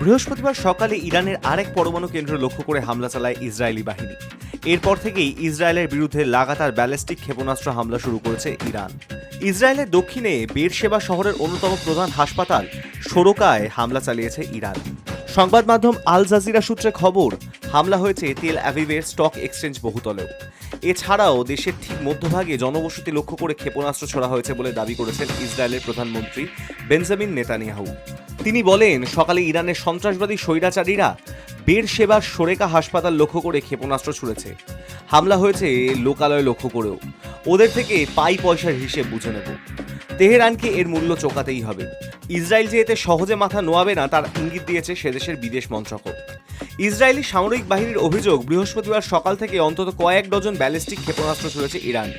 বৃহস্পতিবার সকালে ইরানের আরেক পরমাণু কেন্দ্র লক্ষ্য করে হামলা চালায় ইসরায়েলি বাহিনী। এরপর থেকেই ইসরায়েলের বিরুদ্ধে লাগাতার ব্যালিস্টিক ক্ষেপণাস্ত্র হামলা শুরু করেছে ইরান। ইসরায়েলের দক্ষিণে বেরশেবা শহরের অন্যতম প্রধান হাসপাতাল সোরকায় হামলা চালিয়েছে ইরান। সংবাদ মাধ্যম আল জাজিরা সূত্রে খবর, হামলা হয়েছে তেল অ্যাভিভের স্টক এক্সচেঞ্জ বহুতলেও। এছাড়াও দেশের ঠিক মধ্যভাগে জনবসতি লক্ষ্য করে ক্ষেপণাস্ত্র ছোড়া হয়েছে বলে দাবি করেছেন ইসরায়েলের প্রধানমন্ত্রী বেঞ্জামিন নেতানিয়াহু। তিনি বলেন, সকালে ইরানের সন্ত্রাসবাদী স্বৈরাচারীরা বের সেবার সোরেকা হাসপাতাল লক্ষ্য করে ক্ষেপণাস্ত্র ছুড়েছে। হামলা হয়েছে লোকালয় লক্ষ্য করেও। ওদের থেকে পাই পয়সার হিসেব বুঝে নেব। তেহরানকে এর মূল্য চোকাতেই হবে। ইসরায়েল যে এতে সহজে মাথা নোয়াবে না, তার ইঙ্গিত দিয়েছে সে দেশের বিদেশ মন্ত্রকও। ইসরায়েলি সামরিক বাহিনীর অভিযোগ, বৃহস্পতিবার সকাল থেকে অন্তত কয়েক ডজন ব্যালিস্টিক ক্ষেপণাস্ত্র ছুড়েছে ইরান।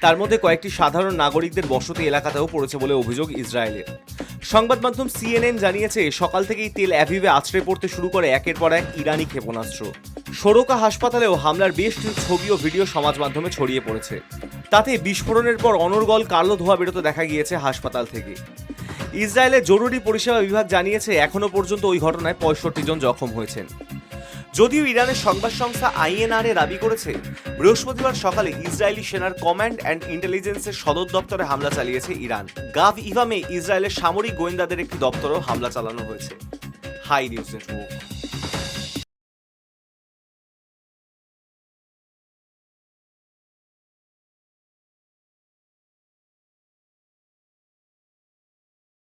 তার মধ্যে কয়েকটি সাধারণ নাগরিকদের বসতি এলাকাতেও পড়েছে বলে অভিযোগ ইসরায়েলের। সংবাদ মাধ্যম সিএনএন জানিয়েছে, সকাল থেকেই তেল অ্যাভিভে আছড়ে পড়তে শুরু করে একের পর এক ইরানি ক্ষেপণাস্ত্র। সরোকা হাসপাতালেও হামলার বেশ কিছু ছবি ও ভিডিও সমাজ মাধ্যমে ছড়িয়ে পড়েছে। তাতে বিস্ফোরণের পর অনর্গল কালো ধোয়া বেরোতে দেখা গিয়েছে হাসপাতাল থেকে। ইসরায়েলের জরুরি পরিষেবা বিভাগ জানিয়েছে এখনও পর্যন্ত ওই ঘটনায় পঁয়ষট্টি জন জখম হয়েছেন। যদিও ইরানের সংবাদ সংস্থা আইএনআরএ দাবি করেছে, বৃহস্পতিবার সকালে ইসরায়েলি সেনার কমান্ড অ্যান্ড ইন্টেলিজেন্সের সদর দপ্তরে হামলা চালিয়েছে ইরান। গাভ ইভামে ইসরায়েলের সামরিক গোয়েন্দাদের একটি দপ্তরেও হামলা চালানো হয়েছে। Hi news network.